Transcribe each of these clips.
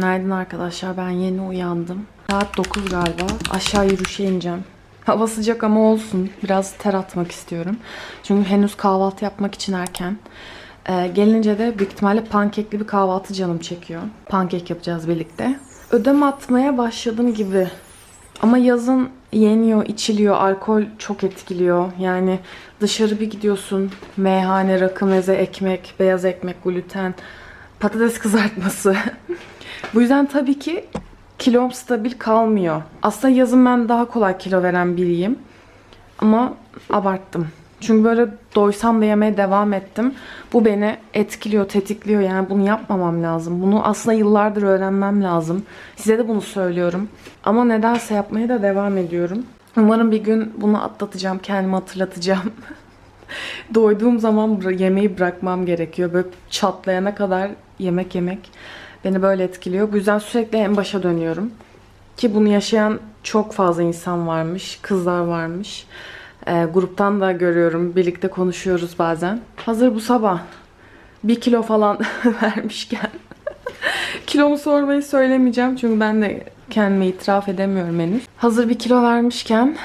Günaydın arkadaşlar. Ben yeni uyandım. Saat 9 galiba. Aşağı yürüyüşe ineceğim. Hava sıcak ama olsun. Biraz ter atmak istiyorum. Çünkü henüz kahvaltı yapmak için erken. Ee, gelince de büyük ihtimalle pankekli bir kahvaltı canım çekiyor. Pankek yapacağız birlikte. Ödem atmaya başladım gibi. Ama yazın yeniyor, içiliyor, alkol çok etkiliyor. Yani dışarı bir gidiyorsun, meyhane, rakı, meze, ekmek, beyaz ekmek, gluten, patates kızartması. Bu yüzden tabii ki kilom stabil kalmıyor. Aslında yazın ben daha kolay kilo veren biriyim. Ama abarttım. Çünkü böyle doysam da yemeye devam ettim. Bu beni etkiliyor, tetikliyor. Yani bunu yapmamam lazım. Bunu aslında yıllardır öğrenmem lazım. Size de bunu söylüyorum. Ama nedense yapmaya da devam ediyorum. Umarım bir gün bunu atlatacağım, kendime hatırlatacağım. Doyduğum zaman yemeği bırakmam gerekiyor. Böyle çatlayana kadar yemek yemek beni böyle etkiliyor. Bu yüzden sürekli en başa dönüyorum. Ki bunu yaşayan çok fazla insan varmış, kızlar varmış. Ee, gruptan da görüyorum, birlikte konuşuyoruz bazen. Hazır bu sabah bir kilo falan vermişken kilomu sormayı söylemeyeceğim çünkü ben de kendime itiraf edemiyorum henüz. Hazır bir kilo vermişken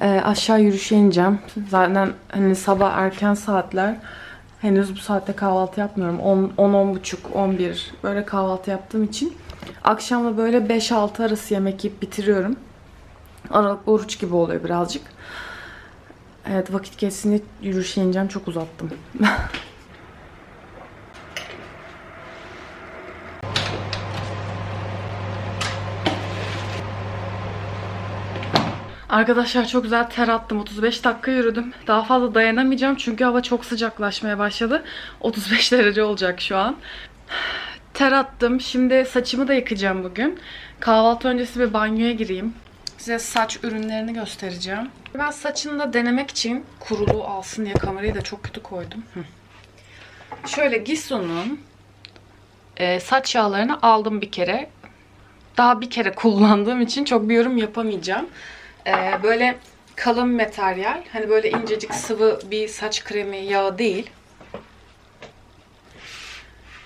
e, aşağı yürüyüşe ineceğim. Zaten hani sabah erken saatler henüz bu saatte kahvaltı yapmıyorum. 10, 10, buçuk, 11 böyle kahvaltı yaptığım için akşamda böyle 5-6 arası yemek yiyip bitiriyorum. Aralıklı oruç gibi oluyor birazcık. Evet vakit geçsin diye yürüyüşe ineceğim. Çok uzattım. Arkadaşlar çok güzel ter attım. 35 dakika yürüdüm. Daha fazla dayanamayacağım çünkü hava çok sıcaklaşmaya başladı. 35 derece olacak şu an. Ter attım. Şimdi saçımı da yıkayacağım bugün. Kahvaltı öncesi bir banyoya gireyim. Size saç ürünlerini göstereceğim. Ben saçını da denemek için kuruluğu alsın diye kamerayı da çok kötü koydum. Şöyle Gissu'nun e, saç yağlarını aldım bir kere. Daha bir kere kullandığım için çok bir yorum yapamayacağım. E, böyle kalın materyal. Hani böyle incecik sıvı bir saç kremi yağı değil.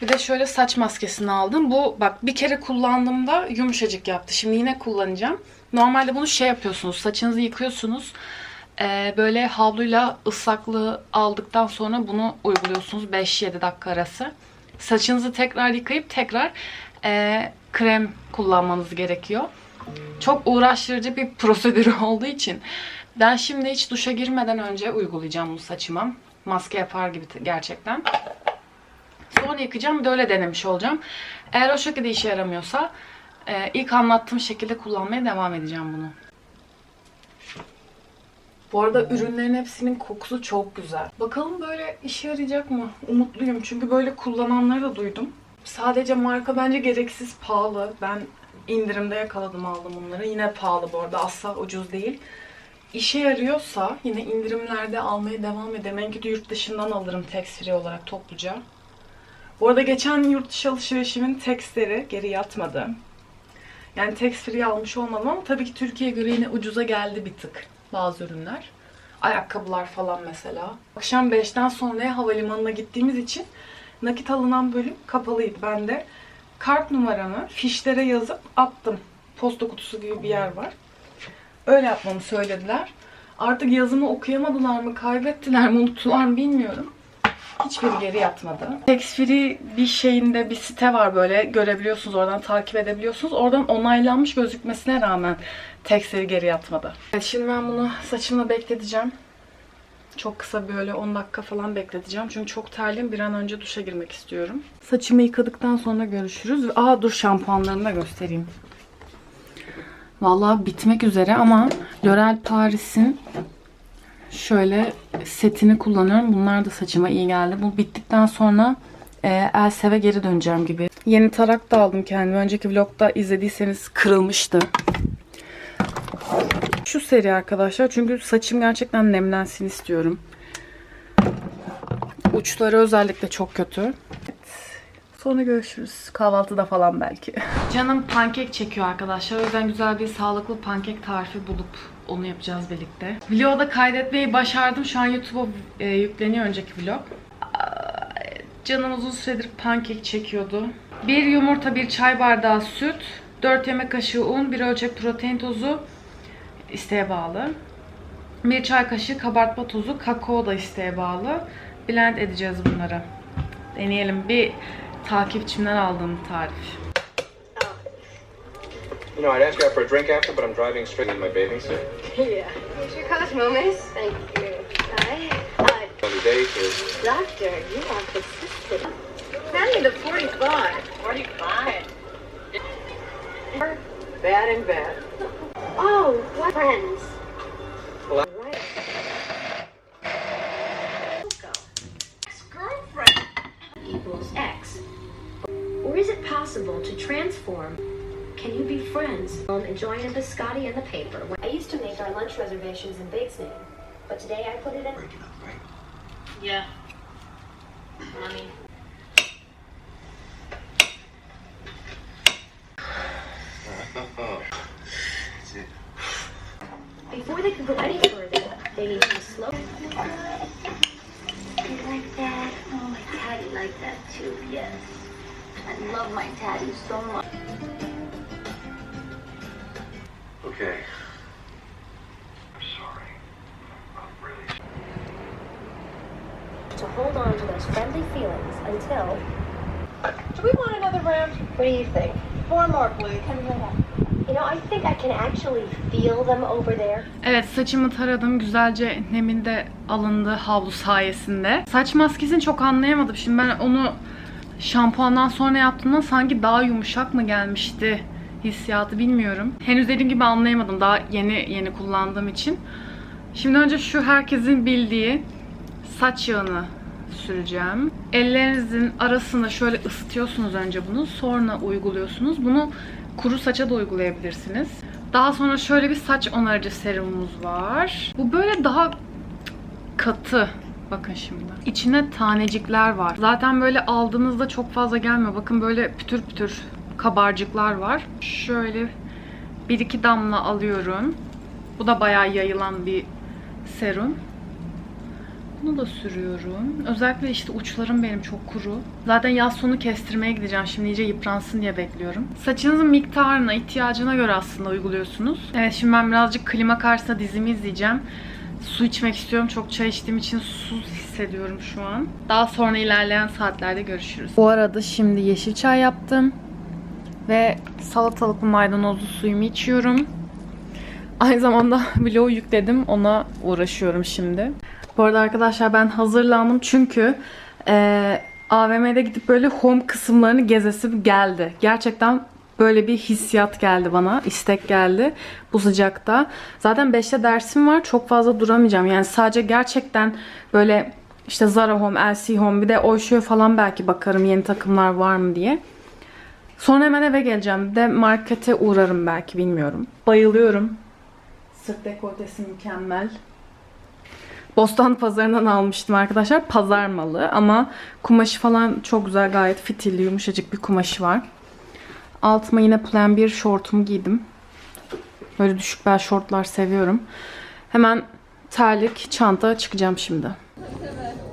Bir de şöyle saç maskesini aldım. Bu bak bir kere kullandığımda yumuşacık yaptı. Şimdi yine kullanacağım. Normalde bunu şey yapıyorsunuz. Saçınızı yıkıyorsunuz. Ee, böyle havluyla ıslaklığı aldıktan sonra bunu uyguluyorsunuz 5-7 dakika arası. Saçınızı tekrar yıkayıp tekrar e, krem kullanmanız gerekiyor. Çok uğraştırıcı bir prosedür olduğu için ben şimdi hiç duşa girmeden önce uygulayacağım bu saçıma. Maske yapar gibi gerçekten. Sonra yıkayacağım bir de öyle denemiş olacağım. Eğer o şekilde işe yaramıyorsa e, ilk anlattığım şekilde kullanmaya devam edeceğim bunu. Bu arada ürünlerin hepsinin kokusu çok güzel. Bakalım böyle işe yarayacak mı? Umutluyum çünkü böyle kullananları da duydum. Sadece marka bence gereksiz pahalı. Ben indirimde yakaladım aldım bunları. Yine pahalı bu arada asla ucuz değil. İşe yarıyorsa yine indirimlerde almaya devam ederim. En kötü yurt dışından alırım tax olarak topluca. Bu arada geçen yurt dışı alışverişimin textleri geri yatmadı. Yani tax almış olmadım ama tabii ki Türkiye'ye göre yine ucuza geldi bir tık bazı ürünler. Ayakkabılar falan mesela. Akşam 5'ten sonraya havalimanına gittiğimiz için nakit alınan bölüm kapalıydı. Ben de kart numaramı fişlere yazıp attım. Posta kutusu gibi bir yer var. Öyle yapmamı söylediler. Artık yazımı okuyamadılar mı, kaybettiler mi, unuttular mı bilmiyorum. Hiçbiri geri yatmadı. Tax free bir şeyinde bir site var böyle görebiliyorsunuz oradan takip edebiliyorsunuz. Oradan onaylanmış gözükmesine rağmen tax free geri yatmadı. Şimdi ben bunu saçımla bekleteceğim. Çok kısa böyle 10 dakika falan bekleteceğim. Çünkü çok terliyim. Bir an önce duşa girmek istiyorum. Saçımı yıkadıktan sonra görüşürüz. Aa dur şampuanlarını da göstereyim. Vallahi bitmek üzere ama L'Oreal Paris'in şöyle setini kullanıyorum. Bunlar da saçıma iyi geldi. Bu bittikten sonra e, Elseve geri döneceğim gibi. Yeni tarak da aldım kendime. Önceki vlogda izlediyseniz kırılmıştı. Şu seri arkadaşlar. Çünkü saçım gerçekten nemlensin istiyorum. Uçları özellikle çok kötü. Sonra görüşürüz. Kahvaltıda falan belki. Canım pankek çekiyor arkadaşlar. O yüzden güzel bir sağlıklı pankek tarifi bulup onu yapacağız birlikte. Vlog'da kaydetmeyi başardım. Şu an YouTube'a e, yükleniyor önceki vlog. Canım uzun süredir pankek çekiyordu. Bir yumurta, bir çay bardağı süt, 4 yemek kaşığı un, bir ölçek protein tozu isteğe bağlı. Bir çay kaşığı kabartma tozu, kakao da isteğe bağlı. Blend edeceğiz bunları. Deneyelim. Bir takipçimden aldığım tarif. You know, I'd ask you out for a drink after, but I'm driving straight in my bathing suit. Yeah. Here's your Cosmo, miss. Thank you. Hi. Uh, days is doctor, you are persistent. Send me to 45. 45. Bad and bad. Oh, what friends? Well, Right. Ex-girlfriend equals X. Or is it possible to transform? Can you be friends? Um, enjoying a biscotti in the paper. I used to make our lunch reservations in Big's name, but today I put it in. Breaking up, Right. Yeah. Money. Before they can go any further, they need to slow. You like that? Oh, my daddy liked that too. Yes. I love my daddy so much. okay. I'm sorry. I'm really To hold on to those friendly feelings until. Do we want another round? What do you think? Four more, please. Evet saçımı taradım. Güzelce neminde alındı havlu sayesinde. Saç maskesini çok anlayamadım. Şimdi ben onu şampuandan sonra yaptığımda sanki daha yumuşak mı gelmişti hissiyatı bilmiyorum. Henüz dediğim gibi anlayamadım. Daha yeni yeni kullandığım için. Şimdi önce şu herkesin bildiği saç yağını süreceğim. Ellerinizin arasında şöyle ısıtıyorsunuz önce bunu. Sonra uyguluyorsunuz. Bunu kuru saça da uygulayabilirsiniz. Daha sonra şöyle bir saç onarıcı serumumuz var. Bu böyle daha katı. Bakın şimdi. İçine tanecikler var. Zaten böyle aldığınızda çok fazla gelmiyor. Bakın böyle pütür pütür kabarcıklar var. Şöyle bir iki damla alıyorum. Bu da bayağı yayılan bir serum. Bunu da sürüyorum. Özellikle işte uçlarım benim çok kuru. Zaten yaz sonu kestirmeye gideceğim. Şimdi iyice yıpransın diye bekliyorum. Saçınızın miktarına, ihtiyacına göre aslında uyguluyorsunuz. Evet şimdi ben birazcık klima karşısında dizimi izleyeceğim. Su içmek istiyorum. Çok çay içtiğim için susuz hissediyorum şu an. Daha sonra ilerleyen saatlerde görüşürüz. Bu arada şimdi yeşil çay yaptım. Ve salatalıklı maydanozlu suyumu içiyorum. Aynı zamanda vlog yükledim. Ona uğraşıyorum şimdi. Bu arada arkadaşlar ben hazırlandım çünkü eee AVM'de gidip böyle home kısımlarını gezesim geldi. Gerçekten böyle bir hissiyat geldi bana. istek geldi bu sıcakta. Zaten 5'te dersim var. Çok fazla duramayacağım. Yani sadece gerçekten böyle işte Zara Home, LC Home bir de Oysho'ya falan belki bakarım yeni takımlar var mı diye. Sonra hemen eve geleceğim. Bir de markete uğrarım belki bilmiyorum. Bayılıyorum. Sırt dekoltesi mükemmel. Bostan pazarından almıştım arkadaşlar. Pazar malı ama kumaşı falan çok güzel. Gayet fitilli, yumuşacık bir kumaşı var. Altıma yine plan bir şortumu giydim. Böyle düşük bel şortlar seviyorum. Hemen terlik, çanta çıkacağım şimdi. İstiyorsan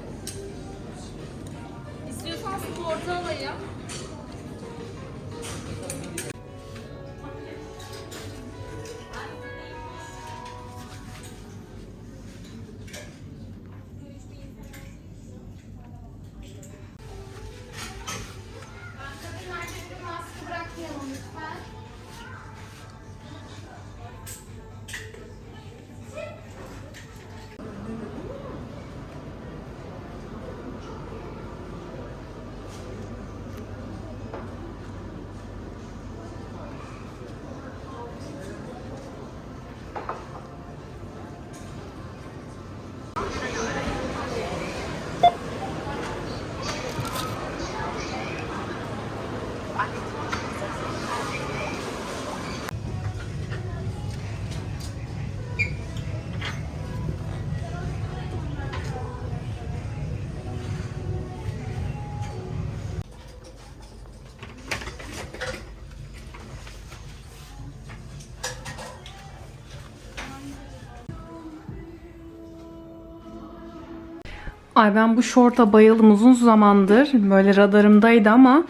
Ay ben bu şorta bayıldım uzun zamandır. Böyle radarımdaydı ama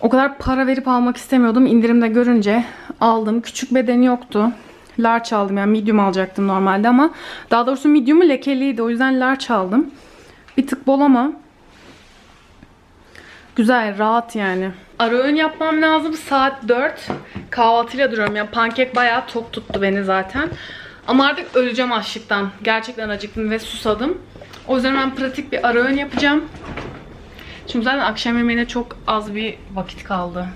O kadar para verip almak istemiyordum. İndirimde görünce aldım. Küçük bedeni yoktu. Large aldım yani medium alacaktım normalde ama daha doğrusu medium'u lekeliydi. O yüzden large aldım. Bir tık bol ama güzel, rahat yani. Ara öğün yapmam lazım. Saat 4. Kahvaltıyla duruyorum. Yani pankek bayağı tok tuttu beni zaten. Ama artık öleceğim açlıktan. Gerçekten acıktım ve susadım. O yüzden ben pratik bir ara öğün yapacağım. Şimdi zaten akşam yemeğine çok az bir vakit kaldı.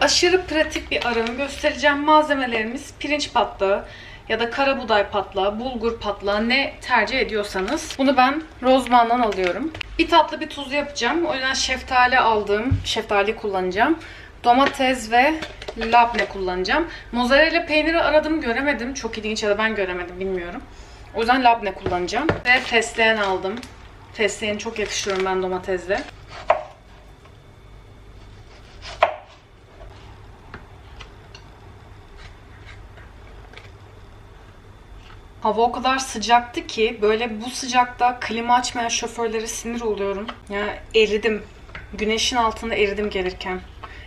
Aşırı pratik bir arama göstereceğim. Malzemelerimiz pirinç patlağı ya da kara buğday patlağı, bulgur patlağı ne tercih ediyorsanız. Bunu ben rozmandan alıyorum. Bir tatlı bir tuzlu yapacağım. O yüzden şeftali aldığım şeftali kullanacağım. Domates ve labne kullanacağım. Mozzarella peyniri aradım göremedim. Çok ilginç ya da ben göremedim bilmiyorum. O yüzden labne kullanacağım. Ve fesleğen aldım. Fesleğeni çok yakıştırıyorum ben domatesle. Hava o kadar sıcaktı ki böyle bu sıcakta klima açmayan şoförlere sinir oluyorum. Yani eridim. Güneşin altında eridim gelirken.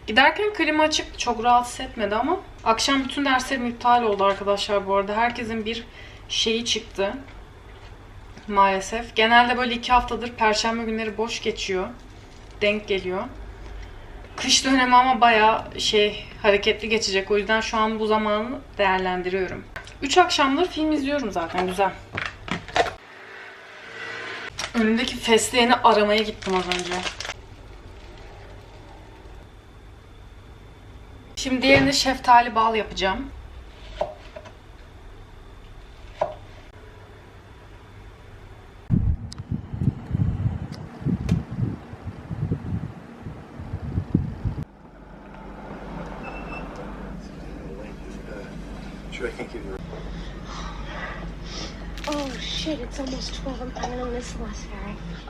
Giderken klima açık çok rahatsız etmedi ama akşam bütün derslerim iptal oldu arkadaşlar bu arada. Herkesin bir şeyi çıktı. Maalesef. Genelde böyle iki haftadır perşembe günleri boş geçiyor. Denk geliyor. Kış dönemi ama bayağı şey hareketli geçecek. O yüzden şu an bu zamanı değerlendiriyorum. Üç akşamdır film izliyorum zaten. Güzel. Önümdeki fesleğeni aramaya gittim az önce. Şimdi diğerine şeftali bal yapacağım.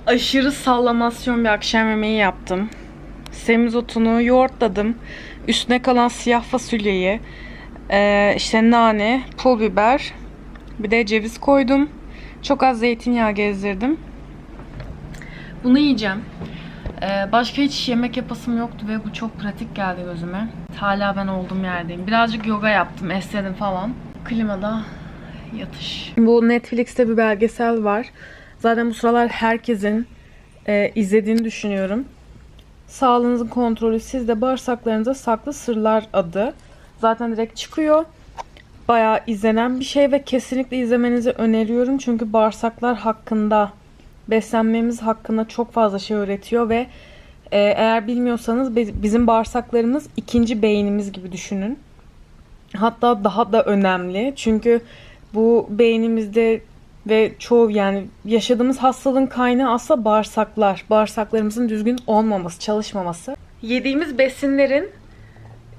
Aşırı sallamasyon bir akşam yemeği yaptım. Semizotunu yoğurtladım. Üstüne kalan siyah fasulyeyi, eee, işte nane, pul biber, bir de ceviz koydum. Çok az zeytinyağı gezdirdim. Bunu yiyeceğim. Eee, başka hiç yemek yapasım yoktu ve bu çok pratik geldi gözüme. Hala ben olduğum yerdeyim. Birazcık yoga yaptım, esnedim falan. Klimada yatış. Bu Netflix'te bir belgesel var. Zaten bu sıralar herkesin e, izlediğini düşünüyorum. Sağlığınızın kontrolü sizde bağırsaklarınızda saklı sırlar adı. Zaten direkt çıkıyor. Bayağı izlenen bir şey ve kesinlikle izlemenizi öneriyorum. Çünkü bağırsaklar hakkında, beslenmemiz hakkında çok fazla şey öğretiyor ve e, eğer bilmiyorsanız bi- bizim bağırsaklarımız ikinci beynimiz gibi düşünün. Hatta daha da önemli. Çünkü bu beynimizde ve çoğu yani yaşadığımız hastalığın kaynağı aslında bağırsaklar. Bağırsaklarımızın düzgün olmaması, çalışmaması. Yediğimiz besinlerin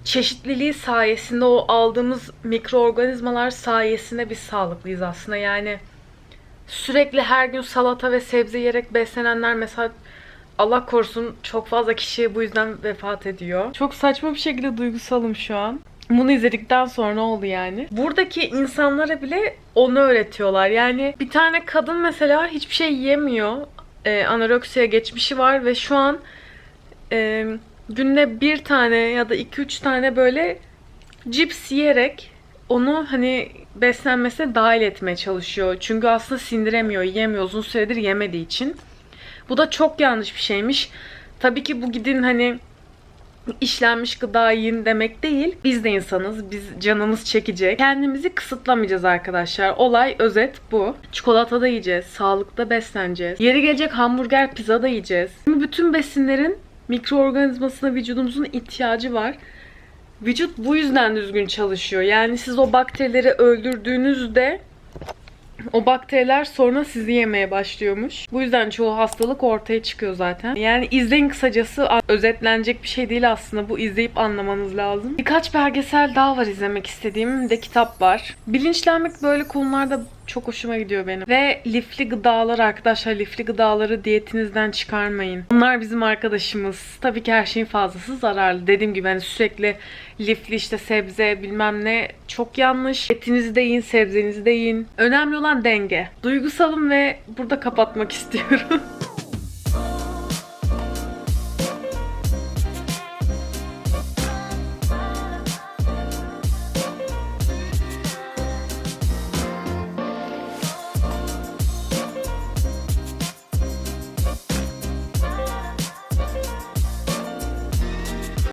çeşitliliği sayesinde o aldığımız mikroorganizmalar sayesinde biz sağlıklıyız aslında. Yani sürekli her gün salata ve sebze yiyerek beslenenler mesela Allah korusun çok fazla kişi bu yüzden vefat ediyor. Çok saçma bir şekilde duygusalım şu an. Bunu izledikten sonra ne oldu yani? Buradaki insanlara bile onu öğretiyorlar. Yani bir tane kadın mesela hiçbir şey yemiyor. Ee, anoreksiya geçmişi var ve şu an e, günde bir tane ya da iki üç tane böyle cips yiyerek onu hani beslenmesine dahil etmeye çalışıyor. Çünkü aslında sindiremiyor, yiyemiyor uzun süredir yemediği için. Bu da çok yanlış bir şeymiş. Tabii ki bu gidin hani işlenmiş gıda yiyin demek değil. Biz de insanız. Biz canımız çekecek. Kendimizi kısıtlamayacağız arkadaşlar. Olay özet bu. Çikolata da yiyeceğiz. Sağlıklı besleneceğiz. Yeri gelecek hamburger, pizza da yiyeceğiz. Bütün besinlerin mikroorganizmasına vücudumuzun ihtiyacı var. Vücut bu yüzden düzgün çalışıyor. Yani siz o bakterileri öldürdüğünüzde o bakteriler sonra sizi yemeye başlıyormuş. Bu yüzden çoğu hastalık ortaya çıkıyor zaten. Yani izleyin kısacası özetlenecek bir şey değil aslında. Bu izleyip anlamanız lazım. Birkaç belgesel daha var izlemek istediğim. De kitap var. Bilinçlenmek böyle konularda çok hoşuma gidiyor benim. Ve lifli gıdalar arkadaşlar lifli gıdaları diyetinizden çıkarmayın. Onlar bizim arkadaşımız. Tabii ki her şeyin fazlası zararlı. Dediğim gibi hani sürekli lifli işte sebze bilmem ne çok yanlış. Etinizi de yiyin, sebzenizi de yiyin. Önemli olan denge. Duygusalım ve burada kapatmak istiyorum.